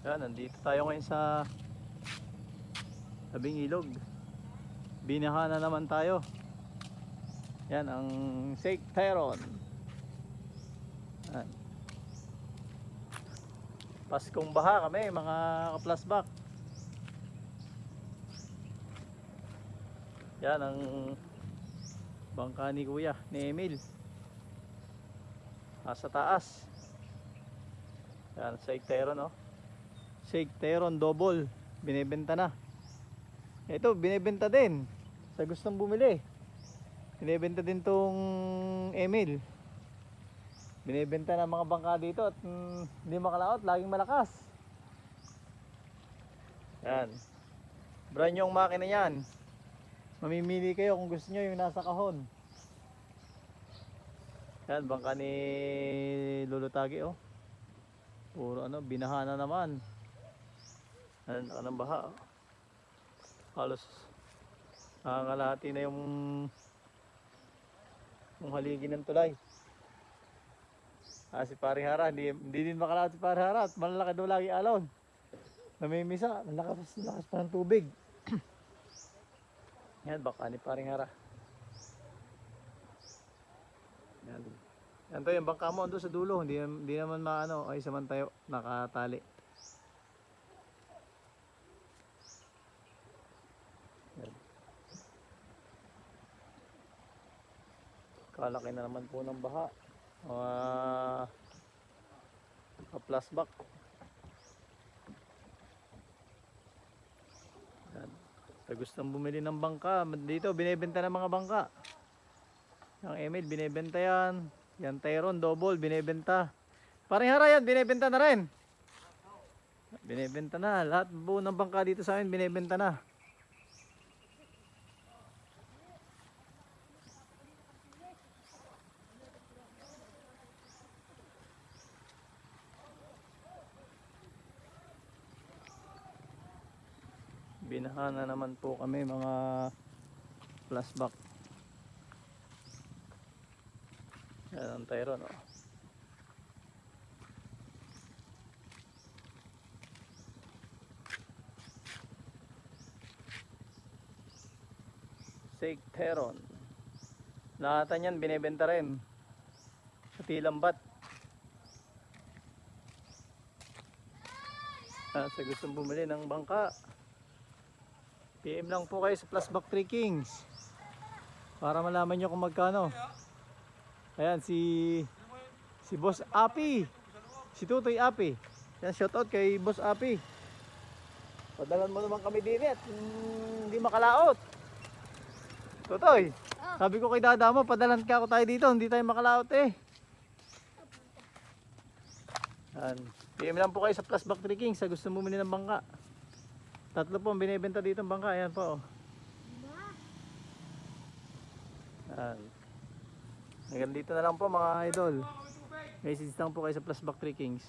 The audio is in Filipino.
Yan, nandito tayo ngayon sa tabing ilog. Binaha na naman tayo. Yan ang Sake Tyron. Yan. Paskong baha kami mga kaplasbak. Yan ang bangka ni Kuya, ni Emil. Nasa taas. Yan, Sake Tyron oh. Shake Teron double. Binebenta na. Ito binebenta din. Sa gustong bumili. Binebenta din tong Emil. Binebenta na mga bangka dito at mm, hindi makalaot. Laging malakas. Yan. Brand yung makina yan mamimili kayo kung gusto nyo yung nasa kahon. Yan bangka ni Lulutagi oh. Puro ano binaha na naman Naka ng baha. oh. Halos nakakalahati na yung yung haligi ng tulay. Ah, si Parihara, hindi, hindi din makalahati si Parihara at malalaki daw lagi alon. Namimisa, malakas, lakas pa ng tubig. Yan, baka ni Parihara. Yan. Yan to yung bangka mo doon sa dulo, hindi, hindi naman maano, ay samantayo, nakatali. Kalaki na naman po ng baha. Mga ka-plasback. Yan. Sa gustong bumili ng bangka, dito binebenta ng mga bangka. Yung Emil, binebenta yan. Yan Tyron, double, binebenta. Parehara yan, binebenta na rin. Binebenta na. Lahat buo ng bangka dito sa amin, binebenta na. Binaha na naman po kami mga flashback. Yan ang Tyron oh. Sake Tyron. Lahat yan binebenta rin. Sa Tilambat. Ah, sa gustong bumili ng bangka. PM lang po kayo sa Plusback 3 Kings. Para malaman nyo kung magkano. Ayan si si Boss Api. Si Tutoy Api. Yan shoutout kay Boss Api. Padalan mo naman kami din at mm, hindi makalaot. Tutoy, sabi ko kay Dada mo, padalan ka ako tayo dito, hindi tayo makalaot eh. Yan. PM lang po kayo sa Plusback 3 Kings sa gusto bumili ng bangka. Tatlo po ang binibenta dito ang bangka. Ayan po. oh. Ayan. Hanggang dito na lang po mga idol. Message lang po kayo sa Plusback 3 Kings.